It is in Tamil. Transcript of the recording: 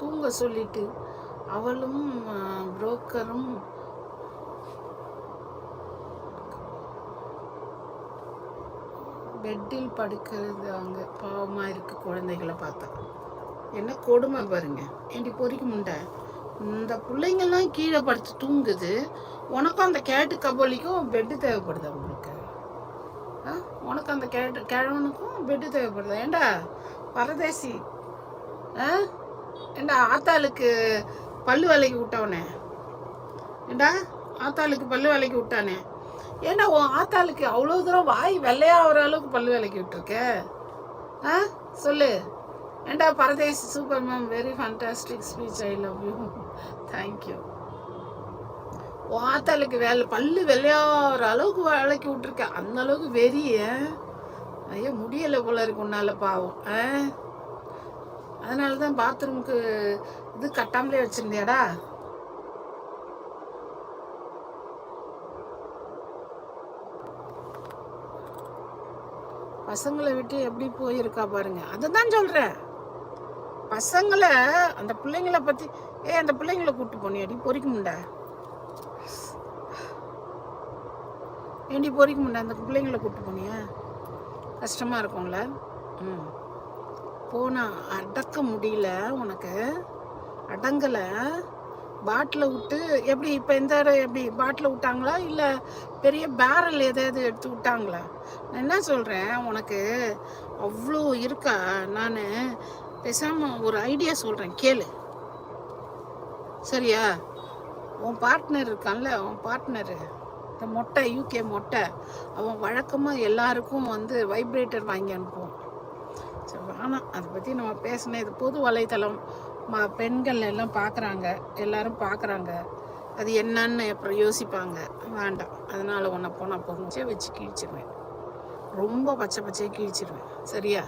தூங்க சொல்லிட்டு அவளும் புரோக்கரும் பெட்டில் படுக்கிறது அங்கே. பாவமாக இருக்கு குழந்தைகளை பார்த்தா. என்ன கொடுமை பாருங்க. ஏண்டி பொறிக்க முண்டை? இந்த பிள்ளைங்கள்லாம் கீழே படுத்து தூங்குது. உனக்கும் அந்த கேட்டு கபோலிக்கும் பெட்டு தேவைப்படுது உங்களுக்கு? ஆ? உனக்கு அந்த கேட்டு கிழவனுக்கும் பெட்டு தேவைப்படுது? ஏண்டா? பரதேசி. ஆ? ஏண்டா ஆத்தாளுக்கு பல்லு வேலைக்கு விட்டவனே? ஏண்டா ஆத்தாளுக்கு பல்லு வேலைக்கு விட்டானே? ஏண்டா உன் ஆத்தாளுக்கு அவ்வளோ தூரம் வாய் வெள்ளையாகிற அளவுக்கு பல்லு வேலைக்கு விட்டுருக்க? ஆ? சொல்லு. ஏண்டா பரதேசி super ma'am very fantastic speech I love you thank you உன் ஆத்தாளுக்கு வேலை பல்லு வெள்ளையாகிற அளவுக்கு வேலைக்கு விட்டுருக்க. அந்த அளவுக்கு வெறிய. ஐயோ முடியலை போல இருக்கு உன்னால பாவம். ஆ? தான் பாத்ரூமுக்கு இது கட்டாமலே வச்சிருந்தியாடா? பசங்களை விட்டு எப்படி போயிருக்கா பாருங்க. அதை தான் சொல்கிறேன் பசங்களை அந்த பிள்ளைங்களை பற்றி ஏ அந்த பிள்ளைங்களை கூப்பிட்டு போனியாடி பொறிக்க முண்டா ஏண்டி பொறிக்க முண்டா அந்த பிள்ளைங்களை கூப்பிட்டு போனியா? கஷ்டமாக இருக்கும்ல. ம். போனா அடக்க முடியல உனக்கு? அடங்கலை. பாட்டில் விட்டு எப்படி இப்போ இந்த இடம் எப்படி? பாட்டில் விட்டாங்களா? இல்லை பெரிய பேரல் எதாவது எடுத்து விட்டாங்களா? நான் என்ன சொல்கிறேன் உனக்கு அவ்வளோ இருக்கா? நான் பேசாமல் ஒரு ஐடியா சொல்கிறேன் கேளு. சரியா? உன் பார்ட்னர் இருக்கான்ல உன் பார்ட்னரு இந்த மொட்டை யூகே மொட்டை. அவன் வழக்கமாக எல்லாருக்கும் வந்து வைப்ரேட்டர் வாங்கி அனுப்புவான். சரி வேணாம் அதை பற்றி நம்ம பேசினேன் இது பொது வலைத்தளம் ம பெண்கள் எல்லாம் பார்க்குறாங்க எல்லாரும் பார்க்குறாங்க அது என்னன்னு அப்புறம் யோசிப்பாங்க. வேண்டாம். அதனால் உன்னை போனால் பொறிச்சே வச்சு கிழிச்சிருவேன். ரொம்ப பச்சை பச்சையாக கிழிச்சிருவேன். சரியா?